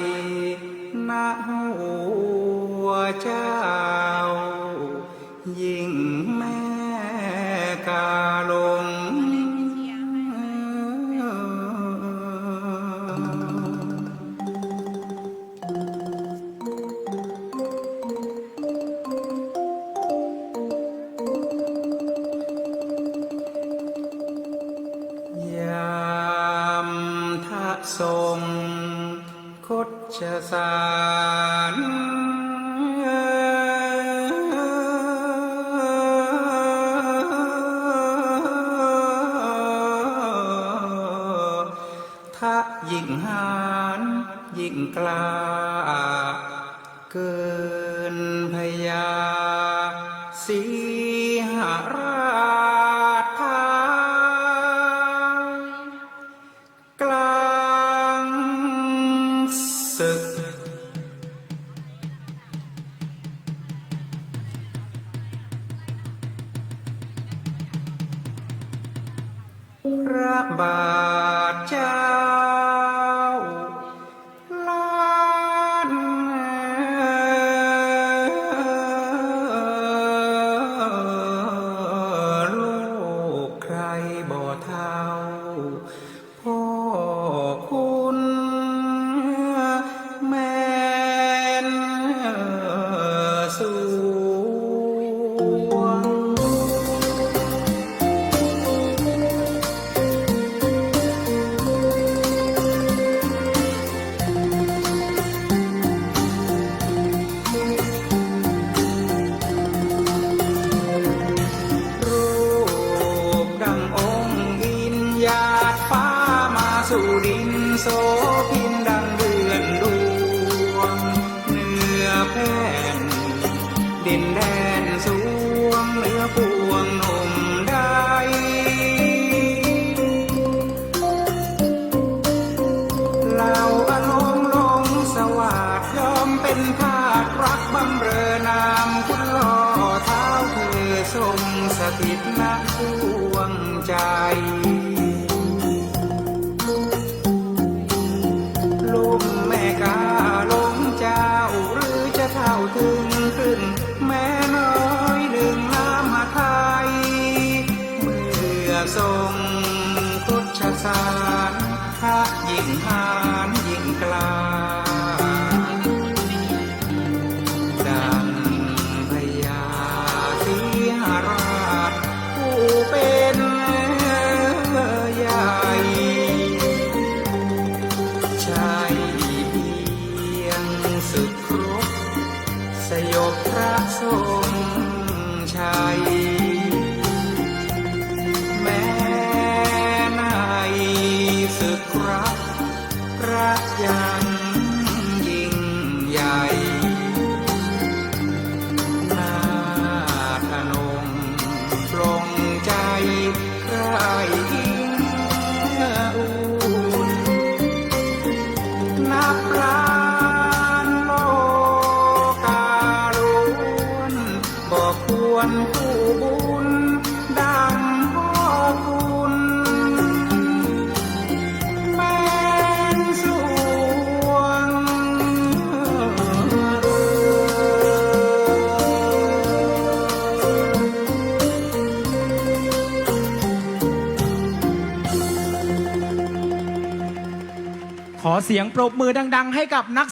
ทัยณหัวเจ้า ยิ่งแม่กาลงยามทะทรง ชสารทะยิ่งหานยิ่งกล้า เกินพยาสี ระบาทเจ้า อทรงสถิตณดวงใจ ลุ่มแม่กาลงเจ้าหรือจะเท่าถึงครึ่งแม่น้อยหนึ่งน้ำหาไทย เมื่อทรงคดชสารพระยิ่งหา ราชผู้เป็นใหญ่ใช่เพียงสึกครบสยบพระทรงชัย เสียงปรบมือดัง ๆ ให้กับนัก